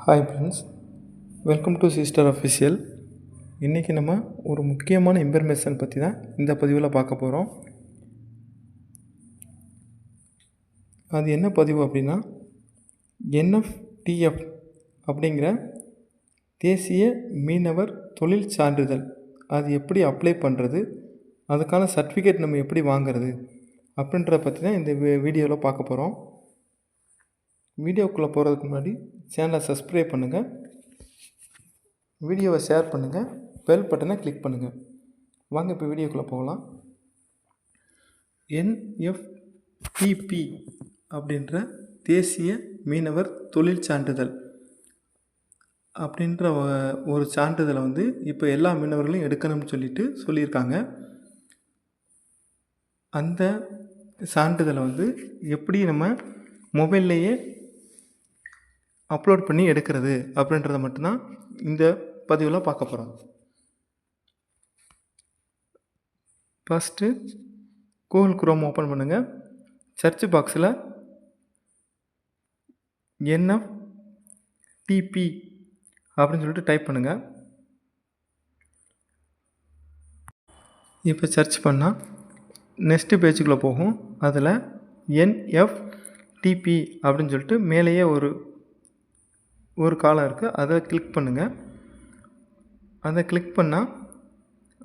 Hi friends welcome to sister official இன்றைக்கி நம்ம ஒரு முக்கியமான இன்ஃபர்மேஷன் பற்றி தான் இந்த பதிவில் பார்க்க போகிறோம் அது என்ன பதிவு அப்படின்னா என்எஃப்டிஎஃப் அப்படிங்கிற தேசிய மீனவர் தொழில் சான்றிதழ். அது எப்படி அப்ளை பண்ணுறது அதுக்கான சர்டிஃபிகேட் நம்ம எப்படி வாங்குறது அப்படின்றத பற்றி தான் இந்த வீடியோவில் பார்க்க போகிறோம் வீடியோக்குள்ளே போகிறதுக்கு முன்னாடி சேனலை சப்ஸ்கிரைப் பண்ணுங்கள். வீடியோவை ஷேர் பண்ணுங்கள். பெல் பட்டனை கிளிக் பண்ணுங்கள். வாங்க இப்போ வீடியோக்குள்ளே போகலாம். என்எஃப்டிபி அப்படின்ற தேசிய மீனவர் தொழில் சான்றிதழ் அப்படின்ற ஒரு சான்றிதழை வந்து இப்போ எல்லா மீனவர்களும் எடுக்கணும்னு சொல்லிட்டு சொல்லியிருக்காங்க. அந்த சான்றிதழை வந்து எப்படி நம்ம மொபைல்லையே அப்லோட் பண்ணி எடுக்கிறது அப்படின்றத மட்டும்தான் இந்த பதிவில் பார்க்க போகிறோம் ஃபஸ்ட்டு கூகுள் குரோம் ஓப்பன் பண்ணுங்கள் சர்ச் பாக்ஸில் என்எஃப் டிபி அப்படின்னு சொல்லிட்டு டைப் பண்ணுங்கள் இப்போ சர்ச் பண்ணால் நெக்ஸ்ட்டு பேஜுக்குள்ளே போகும். அதில் என்எஃப் டிபி அப்படின்னு சொல்லிட்டு மேலேயே ஒரு ஒரு காலம் இருக்குது அதை கிளிக் பண்ணுங்கள் அதை கிளிக் பண்ணால்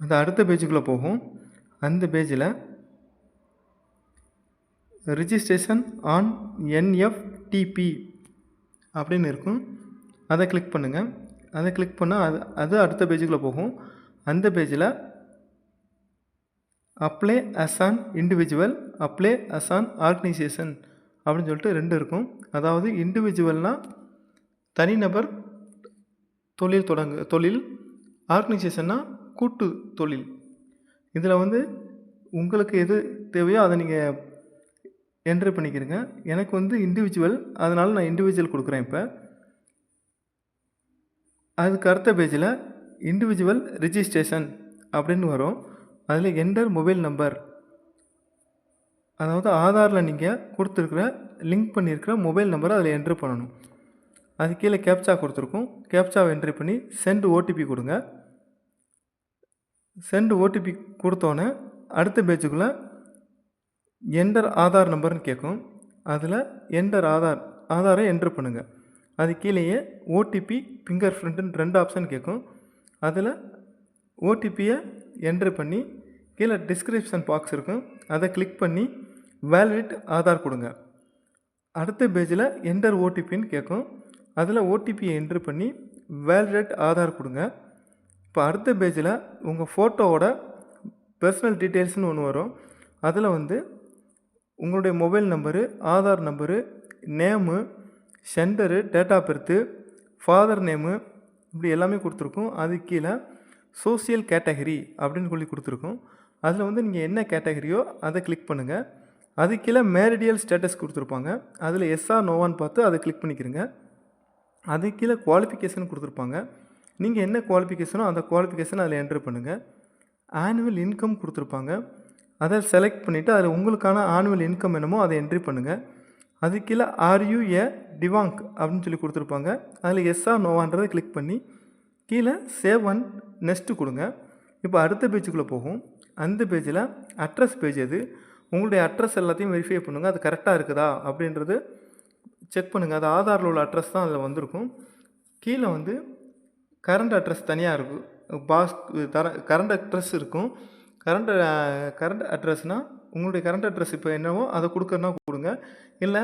அது அடுத்த பேஜுக்குள்ளே போகும். அந்த பேஜில் ரிஜிஸ்ட்ரேஷன் ஆன் என்எஃப்டிபி அப்படின்னு இருக்கும். அதை கிளிக் பண்ணுங்கள் அதை கிளிக் பண்ணால் அது அது அடுத்த பேஜுக்குள்ளே போகும். அந்த பேஜில் apply as an individual apply as an organisation அப்படின்னு சொல்லிட்டு ரெண்டு இருக்கும். அதாவது இண்டிவிஜுவல்னால் தனிநபர் தொழில் தொடங்கு தொழில் ஆர்கனைசேஷன்னா கூட்டு தொழில். இதில் வந்து உங்களுக்கு எது தேவையோ அதை நீங்கள் என்ட்ரு பண்ணிக்கிறங்க. எனக்கு வந்து இண்டிவிஜுவல் அதனால் நான் இண்டிவிஜுவல் கொடுக்குறேன் இப்போ. அதுக்கு அடுத்த பேஜில் இண்டிவிஜுவல் ரிஜிஸ்ட்ரேஷன் அப்படின்னு வரும். அதில் என்டர் மொபைல் நம்பர் அதாவது ஆதாரில் நீங்கள் கொடுத்துருக்குற லிங்க் பண்ணியிருக்கிற மொபைல் நம்பரை அதில் என்ட்ரு பண்ணணும். அது கீழே கேப்சா கொடுத்துருக்கும். கேப்சாவை என்ட்ரி பண்ணி சென்ட் ஓடிபி கொடுங்க. சென்ட் ஓடிபி கொடுத்தோன்னே அடுத்த பேஜுக்குள்ளே என்டர் ஆதார் நம்பர்னு கேட்கும். அதில் என்டர் ஆதார் ஆதாரை என்ட்ரு பண்ணுங்கள் அது கீழேயே ஓடிபி ஃபிங்கர் பிரிண்ட்டுன்னு ரெண்டு ஆப்ஷன் கேட்கும். அதில் ஓடிபியை என்ட்ரு பண்ணி கீழே டிஸ்கிரிப்ஷன் பாக்ஸ் இருக்கும். அதை கிளிக் பண்ணி வேலிட் ஆதார் கொடுங்க. அடுத்த பேஜில் என்டர் ஓடிபின்னு கேட்கும். அதில் ஓடிபியை என்ட்ரு பண்ணி வேலிடேட் ஆதார் கொடுங்க. இப்போ அடுத்த பேஜில் உங்கள் ஃபோட்டோவோட பர்சனல் டீட்டெயில்ஸ்னு ஒன்று வரும். அதில் வந்து உங்களுடைய mobile number Aadhaar number name centre date of birth father name இப்படி எல்லாமே கொடுத்துருக்கும். அது கீழே சோசியல் கேட்டகரி அப்படின்னு சொல்லி கொடுத்துருக்கோம். அதில் வந்து நீங்கள் என்ன கேட்டகரியோ அதை கிளிக் பண்ணுங்கள் அது கீழே மேரிடியல் ஸ்டேட்டஸ் கொடுத்துருப்பாங்க. அதில் எஸ்ஆர் நோவான்னு பார்த்து அதை கிளிக் பண்ணிக்கிறங்க அது கீழே குவாலிஃபிகேஷன் கொடுத்துருப்பாங்க. நீங்கள் என்ன குவாலிஃபிகேஷனோ அந்த குவாலிஃபிகேஷன் அதில் என்ட்ரு பண்ணுங்கள் ஆனுவல் இன்கம் கொடுத்துருப்பாங்க. அதை செலக்ட் பண்ணிவிட்டு அதில் உங்களுக்கான ஆனுவல் இன்கம் என்னமோ அதை என்ட்ரி பண்ணுங்கள் அது கீழே ஆர்யூ ஏ டிவாங்க் அப்படின்னு சொல்லி கொடுத்துருப்பாங்க. அதில் எஸ்ஆ நோவான்றதை கிளிக் பண்ணி கீழே சேவ் அண்ட் நெக்ஸ்ட்டு கொடுங்க. இப்போ அடுத்த பேஜுக்குள்ளே போகும். அந்த பேஜில் அட்ரஸ் பேஜ் அது உங்களுடைய அட்ரஸ் எல்லாத்தையும் வெரிஃபை பண்ணுங்கள் அது கரெக்டாக இருக்குதா? அப்படின்றது செக் பண்ணுங்கள் அது ஆதாரில் உள்ள அட்ரஸ் தான் அதில் வந்திருக்கும். கீழே வந்து கரண்ட் அட்ரஸ் தனியாக இருக்கும். பாஸ் தர கரண்ட் அட்ரஸ் இருக்கும். கரண்ட் கரண்ட் அட்ரஸ்னால் உங்களுடைய கரண்ட் அட்ரஸ் இப்போ என்னவோ அதை கொடுக்குறதுனா கொடுங்க. இல்லை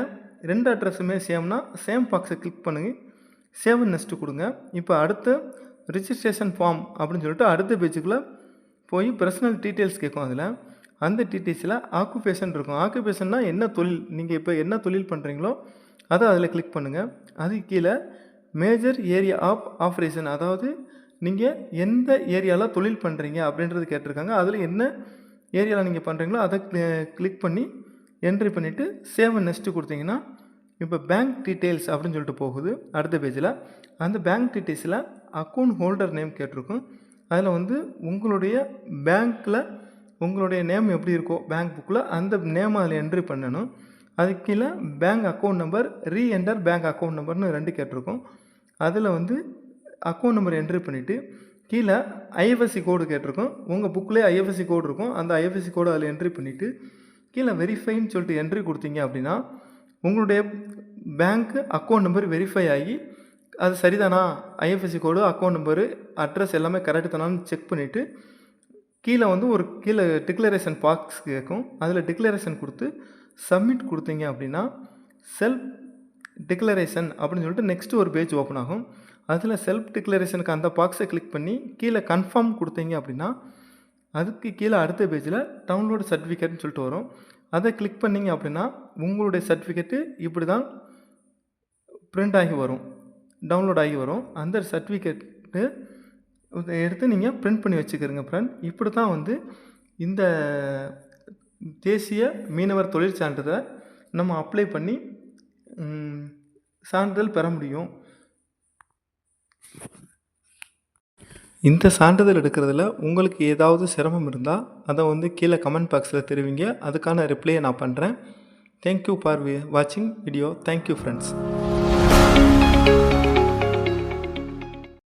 ரெண்டு அட்ரஸுமே சேம்னா சேம் பாக்ஸை கிளிக் பண்ணுங்க. சேவ் நெக்ஸ்ட்டு கொடுங்க. இப்போ அடுத்து ரிஜிஸ்ட்ரேஷன் ஃபார்ம் அப்படின்னு சொல்லிட்டு அடுத்த பேஜுக்குள்ளே போய் பர்சனல் டீட்டெயில்ஸ் கேட்கும் அதில். அந்த டீட்டெயில்ஸில் ஆக்குபேஷன் இருக்கும். ஆக்குபேஷன்னா என்ன தொழில்? நீங்கள் இப்போ என்ன தொழில் பண்ணுறீங்களோ அதை அதில் கிளிக் பண்ணுங்கள் அது கீழே மேஜர் ஏரியா ஆஃப் ஆப்ரேஷன் அதாவது நீங்கள் எந்த ஏரியாவில் தொழில் பண்ணுறீங்க அப்படின்றது கேட்டிருக்காங்க. அதில் என்ன ஏரியாவில் நீங்கள் பண்ணுறீங்களோ அதை கிளிக் பண்ணி என்ட்ரி பண்ணிவிட்டு சேவ் நெக்ஸ்ட்டு கொடுத்தீங்கன்னா இப்போ பேங்க் டீட்டெயில்ஸ் அப்படின்னு சொல்லிட்டு போகுது அடுத்த பேஜில் அந்த பேங்க் டீட்டெயில்ஸில் அக்கௌண்ட் ஹோல்டர் நேம் கேட்டிருக்கும். அதில் வந்து உங்களுடைய பேங்க்கில் உங்களுடைய நேம் எப்படி இருக்கோ பேங்க் புக்கில் அந்த நேம் அதில் என்ட்ரி பண்ணணும். அது கீழே bank account number re-enter bank account நம்பர்னு ரெண்டு கேட்டிருக்கோம். அதில் வந்து அக்கௌண்ட் நம்பர் என்ட்ரி பண்ணிவிட்டு கீழே ஐஎஃப்எஸ்சி கோடு கேட்டிருக்கோம். உங்கள் புக்கிலே ஐஎஃப்எஸ்சி கோடு இருக்கும். அந்த ஐஎஃப்எஸ்சி கோடு அதில் என்ட்ரி பண்ணிவிட்டு கீழே வெரிஃபைன்னு சொல்லிட்டு என்ட்ரி கொடுத்தீங்க அப்படின்னா உங்களுடைய பேங்க்கு அக்கௌண்ட் நம்பர் வெரிஃபை ஆகி அது சரிதானா? IFSC code account number address எல்லாமே கரெக்டு தானான்னு செக் பண்ணிவிட்டு கீழே வந்து ஒரு கீழே டிக்ளரேஷன் பாக்ஸ் கேட்கும் அதில் டிக்ளரேஷன் கொடுத்து சப்மிட் கொடுத்தீங்க அப்படின்னா செல்ஃப் டிக்ளரேஷன் அப்படின்னு சொல்லிட்டு நெக்ஸ்ட்டு ஒரு பேஜ் ஓப்பன் ஆகும். அதில் செல்ஃப் டிக்ளரேஷனுக்கு அந்த பாக்ஸை கிளிக் பண்ணி கீழே கன்ஃபார்ம் கொடுத்தீங்க அப்படின்னா அதுக்கு கீழே அடுத்த பேஜில் டவுன்லோடு சர்டிஃபிகேட்னு சொல்லிட்டு வரும். அதை கிளிக் பண்ணிங்க அப்படின்னா உங்களுடைய சர்டிஃபிகேட்டு இப்படி தான் பிரிண்ட் ஆகி வரும். டவுன்லோட் ஆகி வரும். அந்த சர்டிஃபிகேட்டு எடுத்து நீங்கள் பிரிண்ட் பண்ணி வச்சுக்கிறீங்க ஃப்ரெண்ட் இப்படி தான் வந்து இந்த தேசிய மீனவர் தொழில் சான்றிதழை நம்ம அப்ளை பண்ணி சான்றிதழ் பெற முடியும். இந்த சான்றிதழ் எடுக்கிறதுல உங்களுக்கு ஏதாவது சிரமம் இருந்தால் அதை வந்து கீழே கமெண்ட் பாக்ஸில் தெரிவிங்க. அதுக்கான ரிப்ளையை நான் பண்ணுறேன் தேங்க்யூ ஃபார் வாட்சிங் வீடியோ தேங்க்யூ ஃப்ரெண்ட்ஸ்